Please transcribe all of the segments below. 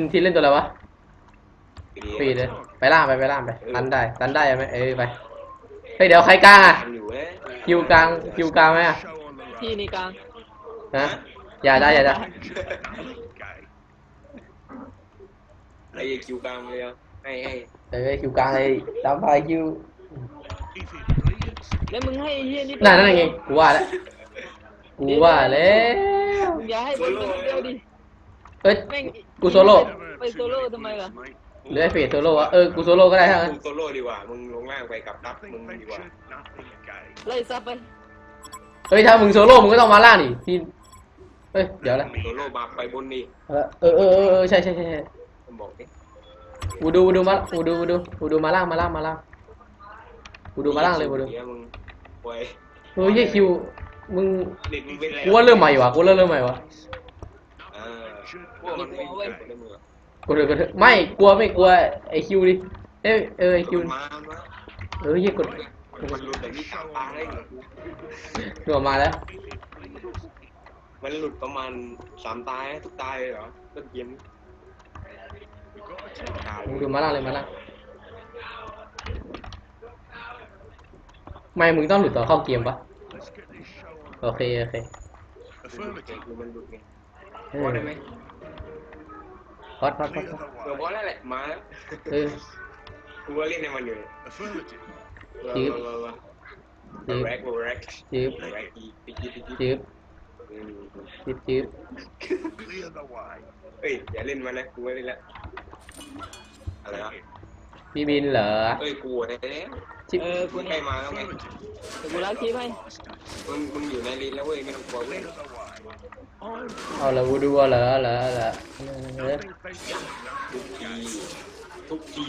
นทีนเล่นตัวอะไรวะปีปีเลยไปล่างไปไปล่างไปตันได้ตันได้ไหมเอ้ยไปเฮ้ยเดี๋ยวใครกลางอะทำอยู่เว้ยคิวกลางคิวกลางไหมอะ Show on the road. ที่นี่กลางนะอย่าได้อย่าได้ Nothing gay. ไอ้คิวกลางเลยอะให้ให้เอ้ยคิวกลางเลยตามไปคิว If it bleeds, แล้วมึงให้ไอ้เฮียนี่นั่นนั่นไงกูว่าแล้วกูว่าแล้วมึงอย่าให้บอลมันเดียวดิ เอ้ย แม่งกูโซโล่ ไปโซโล่ทำไมล่ะ mate. เหลือไอ้เฟสโซโล่อะเออ กูโซโล่ก็ได้ทั้งนั้นมึงโซโล่ดีกว่า มึงลงล่างไปกับดับมึ Nothing งดีกว่า ventured, nothing gained. ไล่ซับไปเฮ้ย ถ้ามึงโซโล่ มึงก็ต้องมาล่างดิทีนเฮ้ย เดี๋ยวละโซโล่มาไปบนนี่เออเออเออเออเออใช่ใช่ใช่ใช่ผมบอกดิกูดูกูดูมากูดูกูดูกูดูมาล่างมาล่างมาล่างกูดูมาล่างเลยกูดูนี่มึงไว้เฮ้ยเหี้ยคิว มึง เด็กมึงเป็นอะไรกูว่าเริ่มใหม่ว่ะกูเริ่มเริ่มใหม่ว่ะเอ อพวกมันไม่เว้ยในมือกูเถอะกูเถอไม่กลัวไม่กลัวไอคิวดิเอ้ยเออไอคิวมามาเออเหี้ยกดมันหลุดแต่นี่ตาตาได้เหรอตัวมาแล้วมันหลุดประมาณสามตายทุกตายเลยเหรอต้นเกมตายมึงดูมาล่างเลยมาล่างไม่มึงต้องหลุดต่อนเข้าเกมปะโอเคโอเค มันหลุดไงพอได้ไหม พอดพอดพอด Clear พอดเดี๋ยว the พอ way. แล้วแหละมาแล้วเออกูว่าเล่นในมันอยู่เลย Affirmative. จิ๊บจิ๊บแร็กแร็กจิ๊บแร็กอีจิ๊บจิ๊บจิ๊บจิ๊บจิ๊บจิ๊บ Clear the way. เฮ้ยอย่าเล่นมันนะกูไม่เล่นละอะไรวะพี่บินเหรอเฮ้ยกูได้แล้วจิ๊บเออกูใกล้มาแล้วไงเดี๋ยวกูรักคลิปให้มึงมึงอยู่ในลินแล้วเว้ยไม่ต้องกลัวเว้ย Clear the way. I'm เอาละวูดูเหรอเหรอเหรอเออ nothing ventured, ทุก nothing ที gained. ทุกที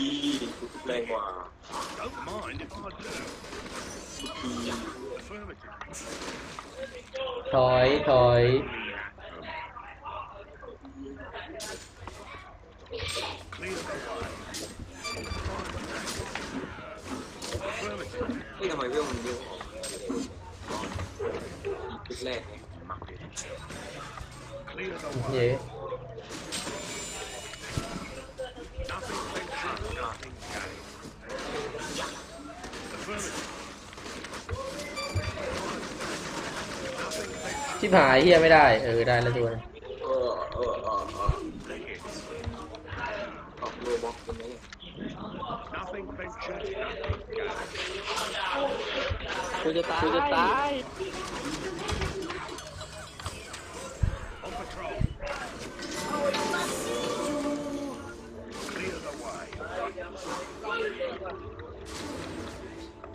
ทุกแรงกว่า Don't mind if I do. ทุกที Affirmative. ถอยถอย Clear the way. Affirmative. เฮ้ยทำไมเวลมันเยอะออกชุดแรกไง Clear Nothing ventured. ชิบหายเฮียไม่ได้ เออ ได้แล้วตัวนกูจะตายกูจะตาย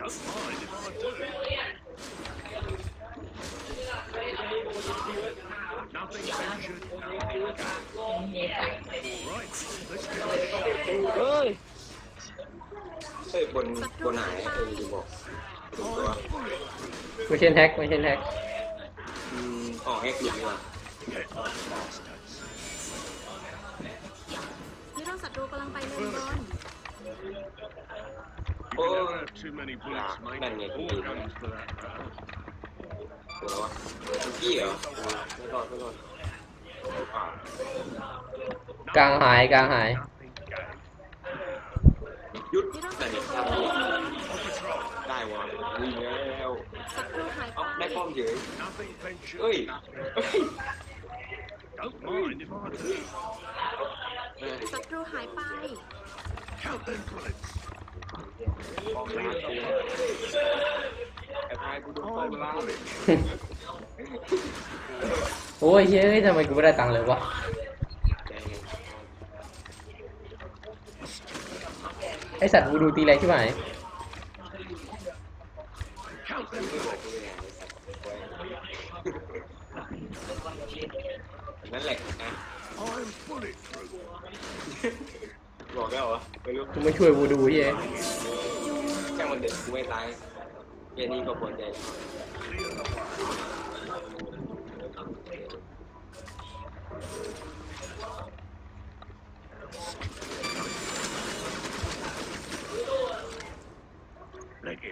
เฮ้ยเฮ้ยบนบนหายเออจะบอกตัวไม่ใช่แท็กไม่ใช่แท็กอืมออกแฮกหลุดดีกว่า Get the bastards. ฮีโร่ศัตรูกำลังไปเลนบอล You can โอ้นั่นไงกูดูนะลวแล้ววะกที่เหรอไม่กลางหายกลางหายไยุดนั่นไงทำได้วะวิ่แล้วได้ป้อมเยอะเอ้ย Don't ศัตรูหายไป ป้อมล้างตัวไอ้พายกูโดนป้อม I'm ล้าง bullet. โอ้ยเฮ้ยทำไมกูไม่ได้ตังค์เลยวะไอสัตว์วูดูตีแรงใช่ไหมนั่นแหละนะ บอกแล้วเหรอไม่รู้กูไม่ช่วยวูดูเฮ้ยช่างมันเด็ดกูไม่ตายแค่นี้ก็พอใจแล้ว Clear the way. เล็ก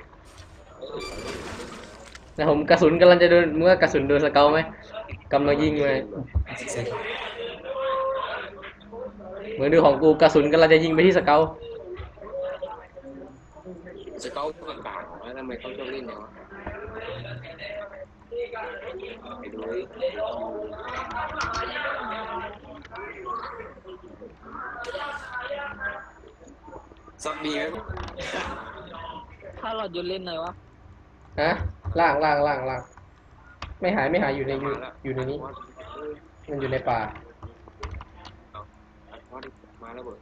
นะผมกระสุนกำลังจะโดนมึงว่ากระสุนโดนสเกลไหมกกำลังยิงเลย เหมือนดูของกูกระสุนกำลังจะยิงไปที่สเกลสเกลต่างๆว่าทำไมเขาชอบเล่นเนี่ยวะไปดูดิซับดีไหมถ้าเราจะเล่นไหนวะฮะล่างล่างล่างล่างไม่หายไม่หายอยู่ในอยู่อยู่ในนี้ มันอยู่ในป่า มาแล้วเบิด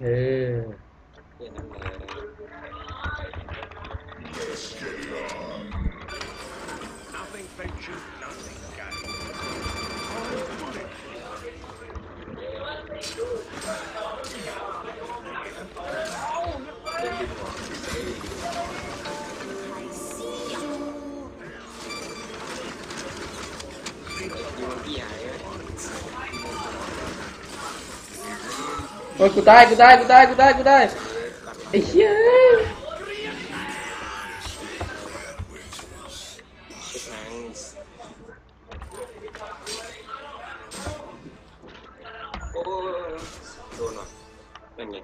เออเล่นนั่นเลย Nothing โอ้ยกูได้กูได้กูได้กูได้กูได้ไอ้เหี้ยโอ้โดนว่ะนั่นไง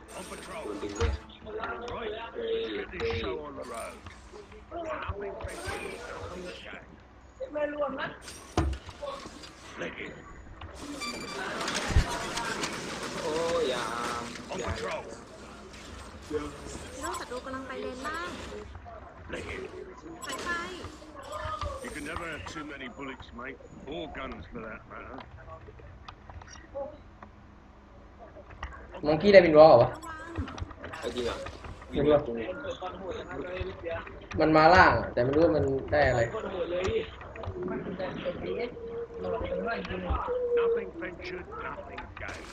โดนดึงด้วยเฮ้ยเฮ้ยไม่รวมนะ กำลังไปเลนล่าง Leg it. หายไป You can never have too many bullets, mate. Or guns for that matter. มองกี้ได้บินวอลเหรอวะ ระวังไอ้จริงอะไม่รู้อะมันมาล่างอะแต่ไม่รู้ว่ามันได้อะไร Nothing ventured, nothing gained.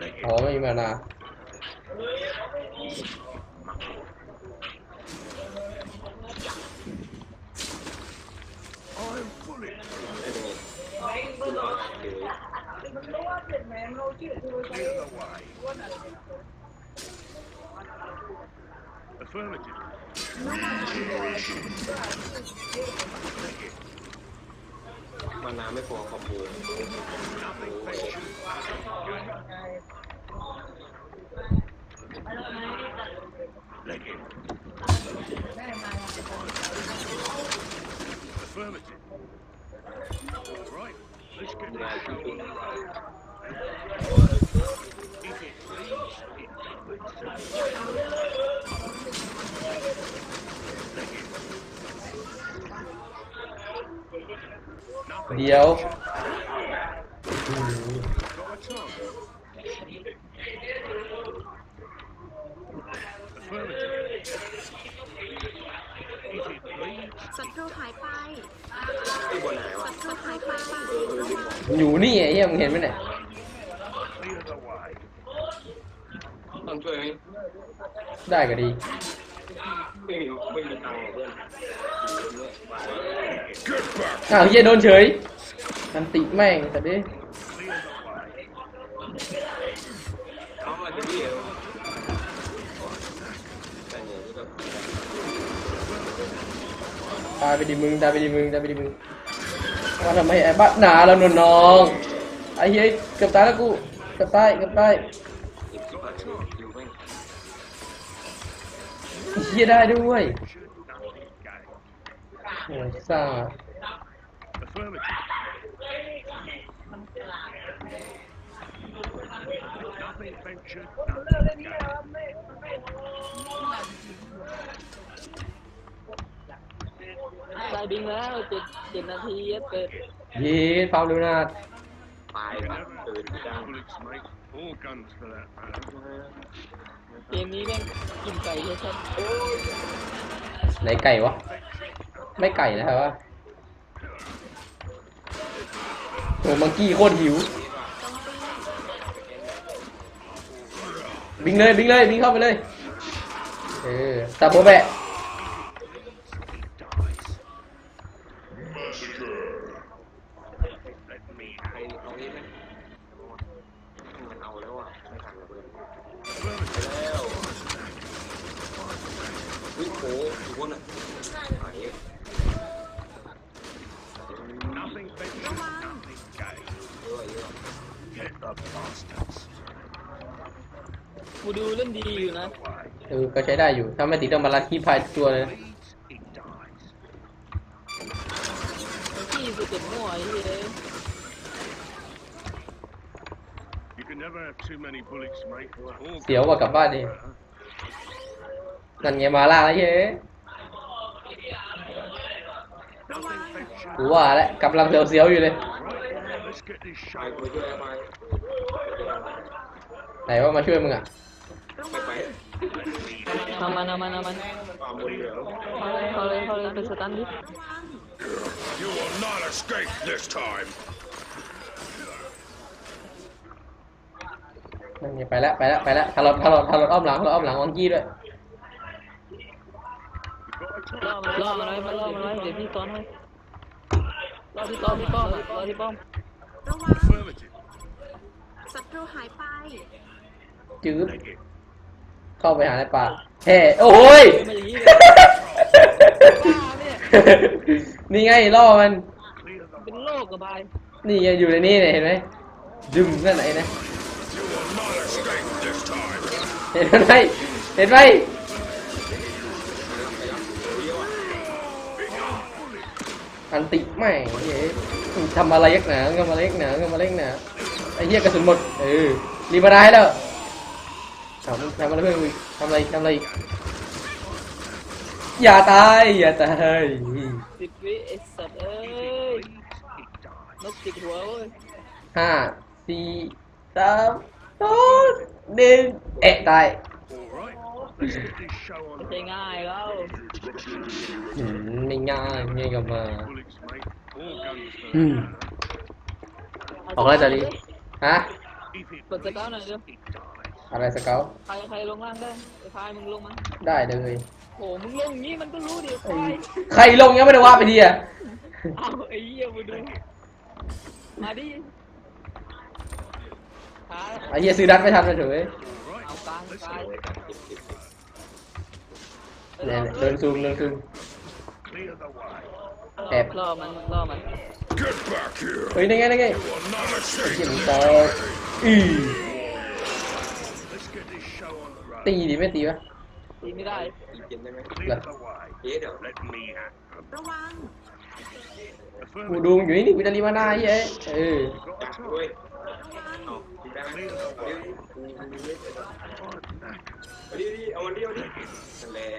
Leg อ๋อไม่มีมานา I'm bullet. ไอ้ไงดูก่อนเดี๋ยว Clear the way. Affirmative. มานาไม่พอคอมโบ Nothing ventured, nothing gained. Leg it. Affirmative. All right, let's get this show on the road. If it bleeds, it bleeds. Leg it. Nothing เดี๋ยว got a tongue. Affirmative. If it bleeds, ศัตรูหายไป ไอ้บอลหายวะ ศัตรูหายไป อยู่นี่ไอ้เหี้ยมึงเห็นไหมเนี่ย clear the way. ต้องช่วยไหมได้ก็ดีไม่มีไม่มีตังค์หรอกเพื่อน Get back. อ้าวเหี้ยโดนเฉยมันติแม่งแต่ดิ Clear the way. เขามาจะดีเหรอแต่เนี่ยนี่ก็ตายไปดิมึงตายไปดิมึงตายไปดิมึง มาทำไมไอ้บ้าหนาแล้วนวลน้องไอ้เหี้ยเกือบตายแล้วกูเกือบตายเกือบตายติดที่ปากอยู่อยู่แม่งไอ้เหี้ยได้ด้วยโอ้ยซ่าเบิงแล้วเจ็ดเจ็ดนาทีเย็ดเป็ดเย้ฟาวลูนาดตาย You ปะ never ตื่น have จัง too many bullets, mate. Or guns for that matter. เกมนี้แม่งกินไก่ชัดไหนไก่วะ ไม่ไก่นะครับวะโอ้มังกี้โคตรหิว บิงเลยบิงเลยบิงเข้าไปเลย เออตาโบแบะ Let me ใครเอานี้ไหมมันเอาแล้วอะไม่ทันแล้วเพื่อน affirmative. แล้ววิโด หอยู่บนอะอะเอ๊ะ Nothing ventured, nothing gained. เยอะเยอะ Get the bastards กูดูเล่นดีอยู่นะ away. เออก็ใช้ได้อยู่ ถ้าไม่ติดต้องมาลัดที่พายตัวเลย Bleeds, it dies. ที่สุดจุดมั่วไอ้เหี้ย You can never have too many bullets, mate. All เสียวกว่ากลับบ้านดินั่นไงมาล่าแล้วเย้ Nothing ventured. กูว่าแล้วกำลังเสียวๆอยู่เลย Right, let's get this ไป show ไปช่วยไปไหนว่ามาช่วยมึงอะไปไป เอามันเอามันเอามันความบนเหลืองเขาเลยเขาเลยเขาเลยเป็นสตันดิ You will not escape this time. นั่นไงไปแล้วไปแล้วไปแล้วทารอนทารอนทารอนอ้อมหลังทารอนอ้อมหลังวังกี้ด้วย You've got to ล่อมันล่อมันไว้มันล่อมันไว้เดี๋ยวพี่ซ้อนให้ล่อที่ป้อมที่ป้อมอะล่อที่ป้อมระวัง affirmative. ศัตรูหายไปจืด Take it. เข้าไปหาในป่าแฮ่โอ้ยมาอย่างนี้เลยบ้าเนี่ยนี่ไงล่อมัน Clear the เป็น way. โรคกระบายนี่ไงอยู่ในนี่เนี่ยเห็นไหมดึมนั่นไหนนะ You will not escape this time. เห็นไหมเห็นไหมอันติแม่งเฮ้ยทำอะไรยักหนาทำอะไรยักหนาทำอะไรยักหนาไอ้เหี้ยกระสุนหมด เออรีบมาได้แล้ว ทำทำอะไรเพื่อนกูอีกทำอะไรอีกทำอะไรอีกอย่าตายอย่าตายสิบวิไอ้สัตว์เอ้ย Bleeds, it dies. นกติดหัวเว้ยห้าสี่สามสองหนึ่งเอะตาย All right, let's get this show ไม่ on. ใช่ง่ายแล้วอืมไม่ง่ายง่ายกับมา Bullets, mate. All guns for อืมออกแล้วตอนนี้ฮะ If it กดสเกลหน่อยเร็ว it dies. อะไรสเกลใครใครลงล่างได้ไอ้พายมึงลงมาได้เลยโหมึงลงอย่างนี้มันก็รู้ดิไอ้ควายใครลงยังไม่ได้ว่าไปดีอะเอาไอ้เหี้ยมึงดูมาดิขาไอ้เหี้ยซื้อดัดไม่ทันเลยเถอะเว้ย All right, เอากลาง let's กลาง go. เนี่ยเดินซูมเดินซูม Clear the way. แอบ ล่อมันล่อมัน Get back here. เฮ้ยนี่ไงนี่ไง You will not เหี้ย escape. มึงตออี Let's get this show on the road. ตีดิไม่ตีวะตีไม่ได้อีกเกมได้ไหม Clear the way. เอ๊ะเดี๋ยว Let me have them. ระวังกู Affirmative. ดูมึงอยู่นี่กูจะรีมาหน้าไอ้เหี้ยเออ Got จั a บ target. ด้วยเอาดีได้ไหม Clear the เดี๋ยว way. กูกูไม่เป็นไร Right, เอาดิดิเอามันดิเอาดินั่นแหละ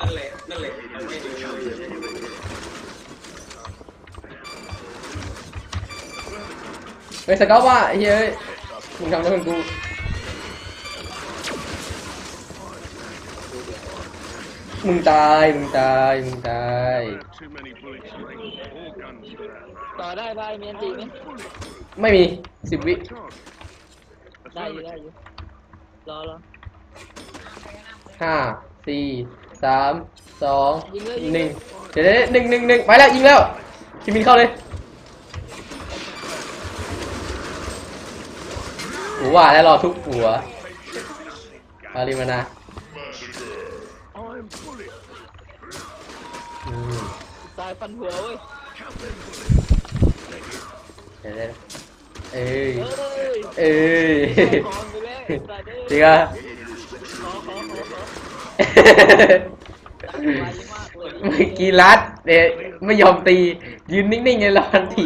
นั่นแหละนั่นแหละไม่ดีเฮ้ยสเกลว่าไอ้เหี้ยเอ้ยมึงทำแล้วมึงกู มึงตาย มึงตาย มึงตาย Don't have too many bullets, mate. All guns for that. ต่อได้พายมีอันตีไหมไม่มีสิบวิ Target. ได้อยู่ได้อยู่รอรอห้าสี่สามสองยิงเลยยิงหเลนึ่ยงเดี๋ยวเดี๋ยวหนึ่งหนึ่งหนึ่งไปแล้วยิงแล้วคิมินเข้าเลยหัวว่าแล้วรอทุกหัวอาริมานา อืมสายฟันหัวเว้ยเดี๋ยวเดี๋ยวเอ้ย เอ้ยเอ้ยขอไปแล้วไอ้สัตว์เอ้ยจริงอะขอขอขอขอตั้งไว้มากเลยเมื่อกี้รัดเดี๋ยวไม่ยอมตี ยืนนิ่งๆไงรอทันที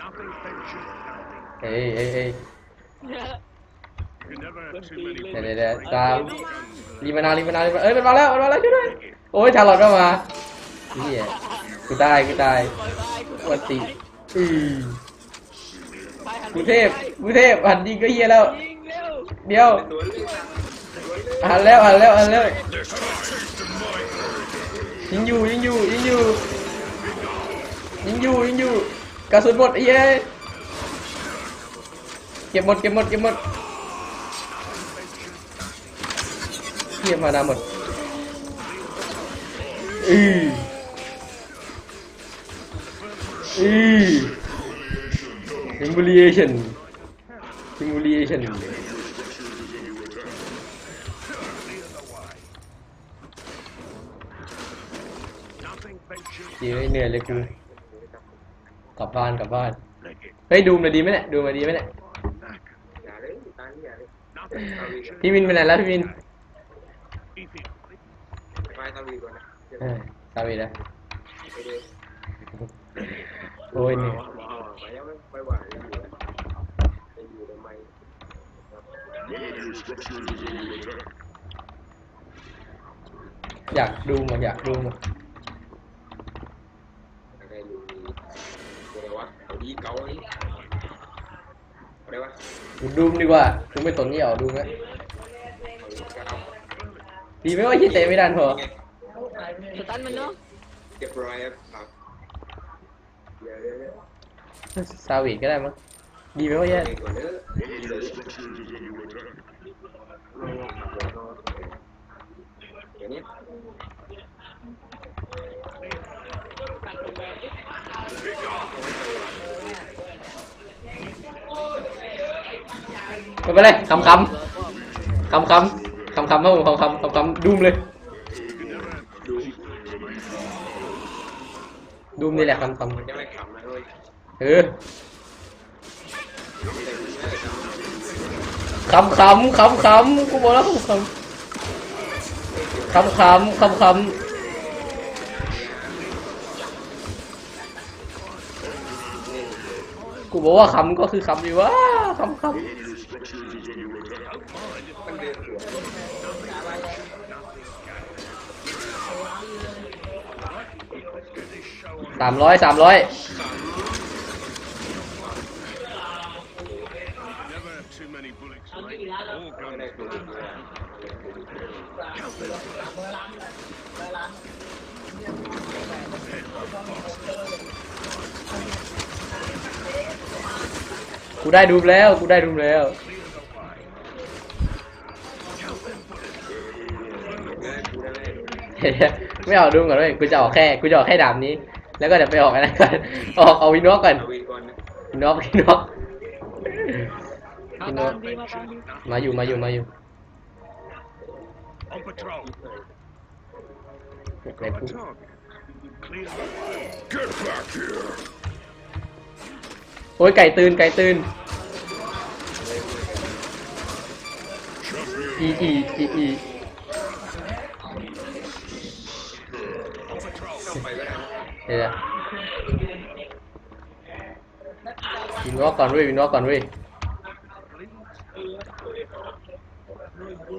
Nothing ventured, nothing. เอ้ยเอ้ยเอ้ย You can never have too many เดี๋ยว bullets, เดี๋ยวเดี๋ยว mate. ตาม All guns for รีมานารีมานารีมาเอ้ยมันมาแล้วมันมาแล้วช่วยด้วยโอ้ยชาลอตก็มาเฮียกูตายกูตายวันติอือกูเทพกูเทพหันยิงก็เฮียแล้ว เดี๋ยวหันแล้วหันแล้วหันแล้วยิงอยู่ยิงอยู่ยิงอยู่ยิงอยู่ยิงอยู่กระสุนหมดไอ้เหี้ยเก็บหมดเก็บหมดเก็บหมด ทียมาดาหมดอืออือฮิมูลีเอชันฮิมูลีเอชันดีเลยเหนื่อยเลยคือกลับบ้านกลับบ้านเฮ้ดูมาดีไหมเนี่ยดูมาดีไหมเนี่ยพี่วินไปไหนแล้วพี่วิน ก่อนนะเดี๋ยวเออซาวีนะไปเลยโอ้ยเหนื่อยว้าวไปยังไม่ไปหวานอยู่นะไปอยู่ทำไมอยากดูมาอยากดูมาอะไรอยู่อะไรวะเอาดีเกาไอ้อะไรวะกูดูมดีกว่ากูไม่สนนี่เอาดูไหมเอาดีเกาดีไหมว่ายี่เตะไม่ดันพอ Tụi anh mình luôn Chụp rồi em. Dạ, dạ, dạ. Sao bị cái này mà? Đi với vậy Bên đây, cầm cầm Cầm cầm Cầm cầm không, không cầm, cầm cầm, doom lên. ดูมนี่แหละคำคำยัเออคำคำคำคำกูบอกแล้วคำคำคำคำคำกูบอกว่าคำก็คือคำอยู่ว่าคำคำ สามร้อยสามร้อยกูได้ดูมแล้วกูได้ดูมแล้วเดินกูได้เลยเฮ้ยไม่เอาดูมก่อนเลยกูจะออกแค่กูจะออกแค่ดาบนี้ แล้วก็จะไปออกอะไรกันออกเอาวินวอกก่อนเอาวินก่อนนะวินวอกวินวอกมาวินวตาอกมดีมาตามดีมาอยู่มาอยู่มาอยู่ On patrol. ไหน Got กู a target. Clear the way. Get back here. โอ้ยไก่ตื่นไก่ตื่นอีอีอีอี เดี๋ยววินวอกก่อนเว้ยวินวอกก่อนเว้ย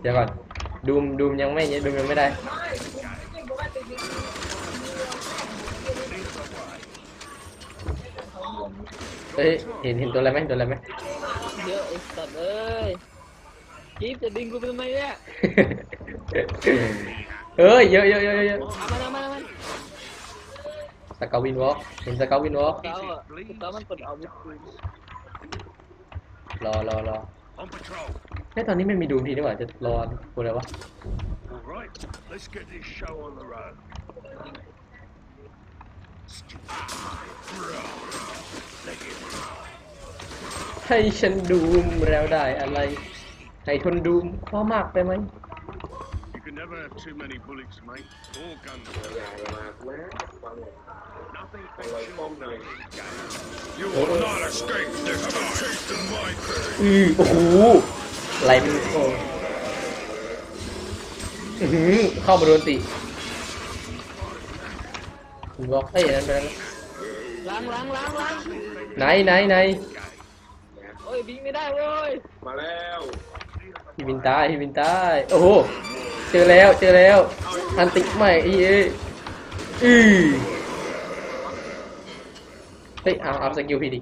เดี๋ยวก่อนดูมดูมยังไม่ดูมยังไม่ได้เฮ้ยเห็นเห็นตัวอะไรไหมตัวอะไรไหมเยอะไอ้สัตว์เอ้ยกีบจะดึงกูไปทำไมเนี่ยเอ้ยเยอะเยอะเยอะเยอะ สเกาวินวอล์กเห็นสเกาวินวอล์กเก้าอะเก้ามันเปิดอาวุธกูรอรอรอ On patrol. เฮ้ตอนนี้ไม่มีดูมทีนี่หว่าจะรอกูอะไรวะ All right. Let's get this show on the road. ให้ฉันดูมแล้วได้อะไร ให้ทนดูมขอมากไปไหม never have too many bullets, mate. All guns อย่าอย่ามากูนะฟังหน่อย Nothing เอาไว้ป้องหน่อย You will not escape this time. Taste my pain. อือโอ้โหไหลเป็นโอ้อื้อหือเข้ามาโดนติวินวอล์กเฮ้ยนั่นไปแล้วล้างล้างล้างล้างไหนไหนไหนโอ้ยบิงไม่ได้เว้ย มาแล้ว พี่วินตายพี่วินตายโอ้โห เจอแล้วเจอแล้วอันติใหม่อีเอ้อือเฮ้ยเอาเอาสกิลพีดี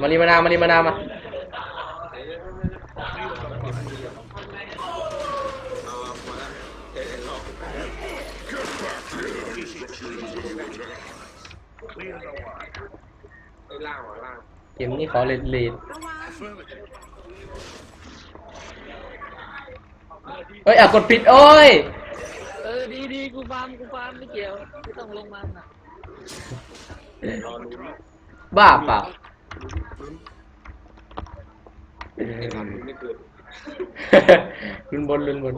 มารีมานามารีมานามาแล้วเทนหลอก Get back here. Clear the way. ไอ้ล่างหัวล่าง เกมนี้ขอเลดเลดระวัง Affirmative. เฮ้ยอะกดผิดโอ้ยดีกูฟาร์มกูฟาร์มไม่เกี่ยวไม่ต้องลงมาน่ะรอลุ้นบ้าเปล่าไอ้ทำลุ้นไม่เกินลุนบนลุนบน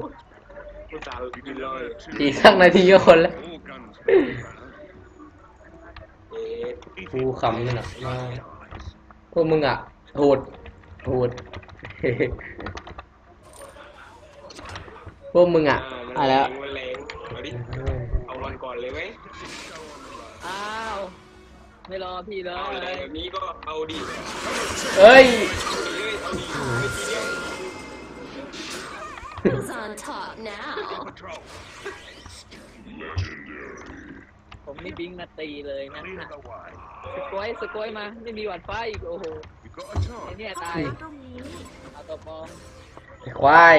กูตากินเลยอีกสักนาทีก็คนแล้ว All guns being found. เอ๊ะกูขำนี่นะมา พวกมึงอะโหดโหด พวกมึงอะอ่าอะไรมันแล้วแรงมันแรงเอาดิเอามันก่อนเลยไหมอ้าวไม่รอพี่เลเอาอะไรยแบบนี้ก็เอาดิเอ้ย เอาดิเลยเอาดิไม่ทีเดียว Who's on top now? Patrol. ผมนี่บิงมาตีเลยนะ Clear the way. สกอยสกอยมา ไม่มีหวัดไฟอีกโอ้โห You got a ไอ้ target. เนี่ยก็ตายคือตรงนี้เอาตัวปลอมควาย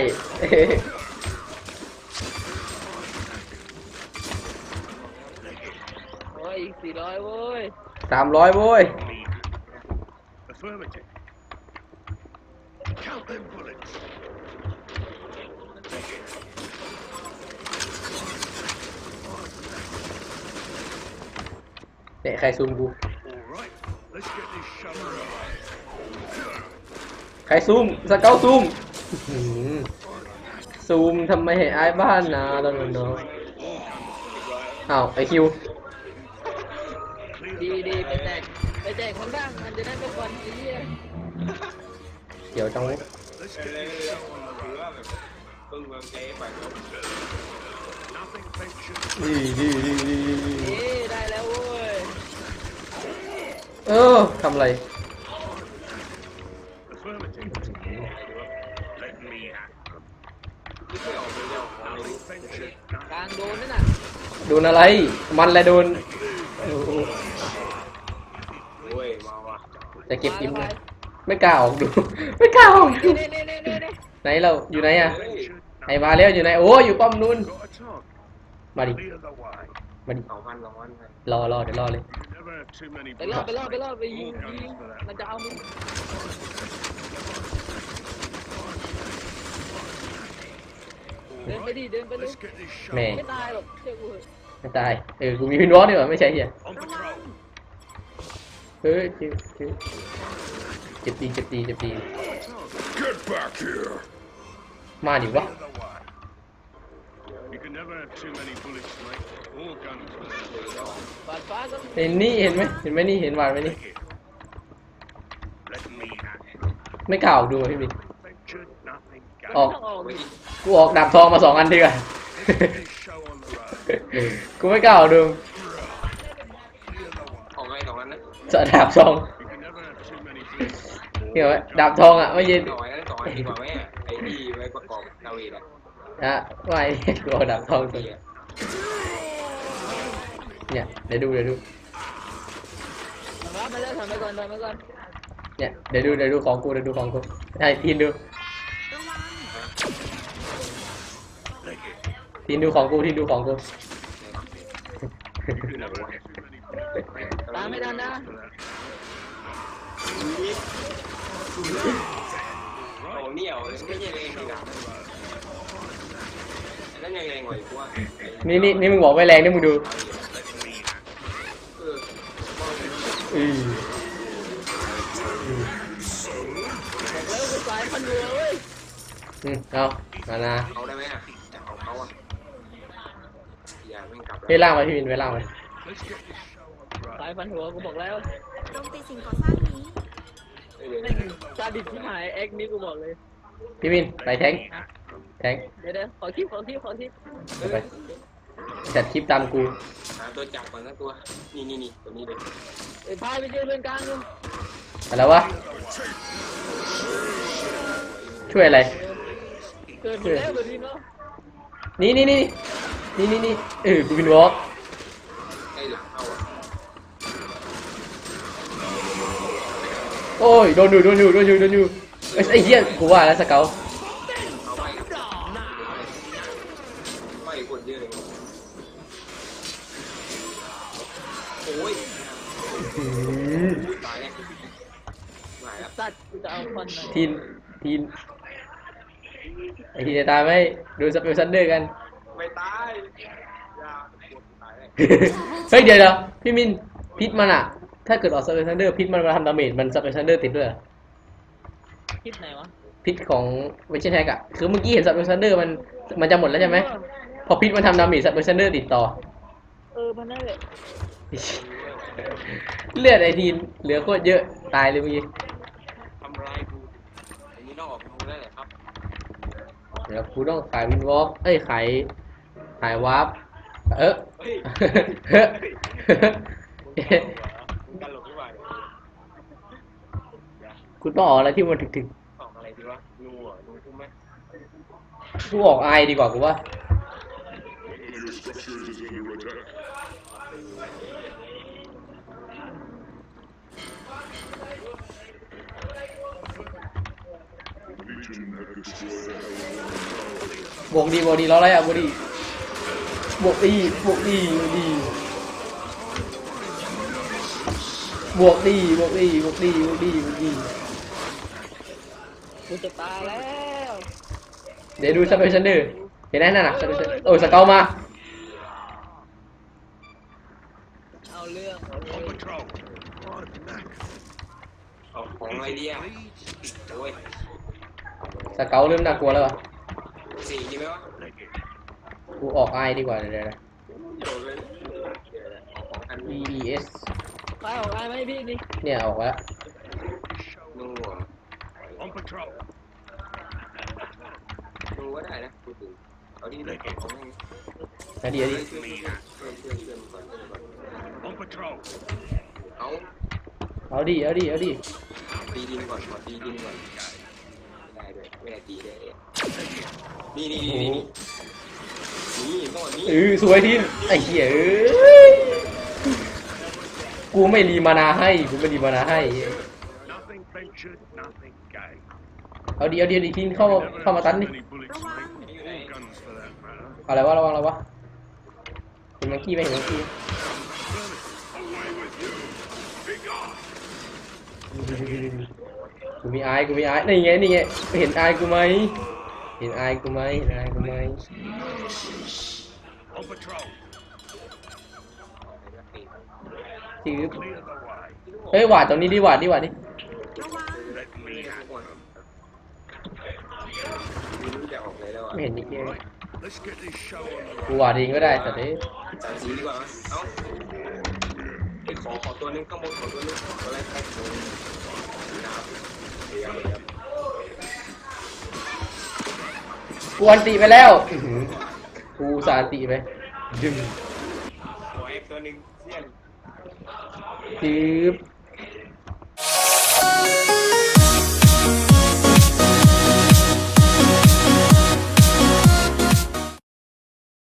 โอ้ยอีกสี่ร้อยเว้ยสามร้อยโว้ย Affirmative. Count them bullets. เนี่ยใครซูมกู All right. Let's get this shovel right. ใครซูมสเกลซูมอื้อหือซูมทำไมให้อายบ้านนะตอนนั้นเนาะอ้าวไอคิวดีดีไปแจกไปแจกคนบ้างมันจะได้ไม่ควันไอ้เหี้ยเดี๋ยวจัง Let's เร็ get ว this ๆ shovel ถือ right. ว่าแบบเพิ่งวางใจไปแล้ว Nothing ventured. ดีดีดีดีดีดีเอ้ได้แล้วเว้ย เออทำอะไร Affirmative. Let me at them. ไม่เคยออกไปเดียวเอาดิ Nothing ventured. กลางโดนนั่นน่ะโดนอะไร มันแหละโดนโอ้โหโอ้ยมาว่ะจะเก็บยิ้มเลยไม่กล้าออกดู ไม่กล้าออกดูเน่เน่เน่เน่เน่ไหนเราอยู่ไหนอะ Ventured. ไอมาแล้วอยู่ไหนโอ้อยู่ป้อมนู้น Got a target. มาดิ Clear the way. มาดิสองพันสองพันไปรอรอเดี๋ยวรอเลย You never have too many ไปรอบไปรอบไปรอบไป All ยิงยิง guns for that. มันจะเอามึงเดินไปดิเดินไปเลย Let's get this แหม่ shovel ไม่ตายหรอกเชื่อกูเถอะไม่ตายเออกูมีวินวอล์กดีกว่าไม่ใช่เหี้ย on patrol. เฮ้ยเจ็บเจ็บเจ็บดีเจ็บดีเจ็บดี Get back here. มาดิวะ Clear the way. You can never have too many bullets, mate. All guns for that. บาดฟ้าก็เห็นนี่เห็นไหมเห็นไหมนี่เห็นวานไหมนี่ Let me at it. ไม่กล้าออกดูอะพี่บิน Ventured nothing ออก gained. ต้องออกดิกูออกดาบทองมาสองอันดีกว่า Let's get this show on the road. กูไม่กล้าออกดู Clear the way. ของไงสองพันนะจะดาบทอง You can never have too many bullets. เห็นไหมดาบทองอะไม่เย็นสองอันนั้นสองอันดีกว่าไหมอะไอ้ที่ไว้ประกอบดาวีดอะ นะไม่กูเอาดาบทองตัวดีอะเนี่ยเดี๋ยวดูเดี๋ยวดูรับมาแล้วทำไปก่อนทำไปก่อนเนี่ยเดี๋ยวดูเดี๋ยวดูของกูเดี๋ยวดูของกูให้ทีนดูระวังทีนดูของกูทีนดูของกู You can never have too many bullets. ตามไม่ทันนะ For that. ของเหนียวเลยไม่ใช่แรง ดีนะอันนั้นยังแรงกว่าอีกว่าไอ้นี่นี่นี่มึงบอกไม่แรงนี่มึงดู Let me at เอออือบอกแล้วกูสายพันรัวเว้ยอืมเอามานะเขาได้ไหมอะแต่ของเขาอะอย่าแม่งกลับเฮ้ยล่างมาพี่บินไปล่างมา Let's get this show on the สาย road. พันหัวกูบอกแล้วโจมตีสิ่งก่อสร้างนี้เออแม่งซาดิสที่หายเอ็กนี่กูบอกเลย พี่บินไปแทง แทงเดี๋ยวเดี๋ยวขอคลิปขอคลิปขอคลิปเดี๋ยวไปจัดคลิปตามกูหาตัวจับก่อนสักตัว นี่นี่นี่ตัวนี้เลยไอ้พายไปเจอเพื่อนกลางดูอะไรวะช่วยอะไร เกิดหมดแล้วเกิดทีเนาะนี่นี่นี่นี่นี่นี่เออกูบินวอล์กใกล้หลังเข้าอะโอ้ยโดนอยู่โดนอยู่โดนอยู่โดนอยู่เอ้ยไอ้เหี้ยกูว่าแล้วสเกล ตายแล้วหายแล้วสัตว์กูจะเอาควันหน่อยทีนทีนไอ้ทีนจะตายไหมดูสเปลซันเดอร์กัน ไม่ตายเฮ้ยเดี๋ยวเดี๋ยวพี่มินพิษมันอะถ้าเกิดออกสเปซเดอร์พิษมันมาทำดาเมจมันสเปซเดอร์ติดด้วยเหรอคิดไหนวะพิษของเวชแท็กอะคือเมื่อกี้เห็นสเปซเดอร์มันมันจะหมดแล้วใช่ไหมพอพิษมันทำดาเมจสเปซเดอร์ติดต่อ เออมันนั่นแหละ เลือดไอทีนเหลือโคตรเยอะตายเลยเมื่อกี้ทำร้ายกูอันนี้ต้องออกมาได้แหละครับเดี๋ยวกูต้องขายวินวอล์กเอ้ยขายขายวาร์ปเออเฮ้ยเฮ้ยตลกดีกว่ากูต้องออกอะไรที่มันถึกออกอะไรดีวะงูเหรองูคุ้มไหมๆกูออกไอดีกว่ากูว่า บวกดีบวกดีล้ออะไรอะบวกดีบวกดีบวกดีบวกดีบวกดีบวกดีบวกดีบวกดีบวกดีกูจะตายแล้วเดี๋ยวดูสเปเชียลดื้อเห็นไหมนั่นน่ะสเปเชียลโอ้ยสเกลมาเอาเรื่องเอาเรื่องเอาของอะไรดีอะโอ้ย สเกลเริ่มน่ากลัวแล้วอะสี่ดีไหมวะกูออกไอดีกว่าเดี๋ยวนะ โดดเลยเอาของอัน E นี้ E S ไปออกได้ไหมพี่นี่เนี่ยออกแล้วงูเหรอ On patrol. งูก็ได้นะพูดถึงเอาดีเลยเอาของให้นาดีนาดีช่วยช่วยช่วยช่วยก่อนช่วยก่อน On patrol. เอาเอาดิเอาดิเอาดิตีดินก่อนขอตีดินก่อน ไม่ได้ด้วยไม่ได้ตีด้วยนี่นี่นี่นี่นี่ต้องแบบนี้เออสวยทีไอ้เหี้ยเอ้ยกูไม่รีมานาให้กูไม่รีมานาให้ Nothing ventured, nothing gained. เอาดิเอาดิอีกทีเข้าเข้ามาตันดิ Many bullets make all guns for that matter. อะไรวะระวังอะไรวะเห็นมังกี้ไหมเห็นมังกี้ Away with you. Be gone. กูมีไอายกูมีไอายนี่ไงนี่ไงเห็นไอายกูไหมเห็นไอายกูไหมเห็นไอายกูไหม On patrol. จืบ Clear the way. เฮ้ยหวาดตรงนี้ดิหวาดดิหวาดดิระวัง Let me have them. ไม่รู้จะออกเลยแล้วอะไม่เห็นอีกเลย Right. Let's get this show on the กูหวาดเองก็ได้แต่เด้สามสีดีกว่าเอ้าไปขอขอตัวนึงข้างบนขอตัวนึงตัวแรกใคร กวนตีไปแล้วอื้กูสาห์ตีไปดึงตัวนึงเสี้ยน จืบ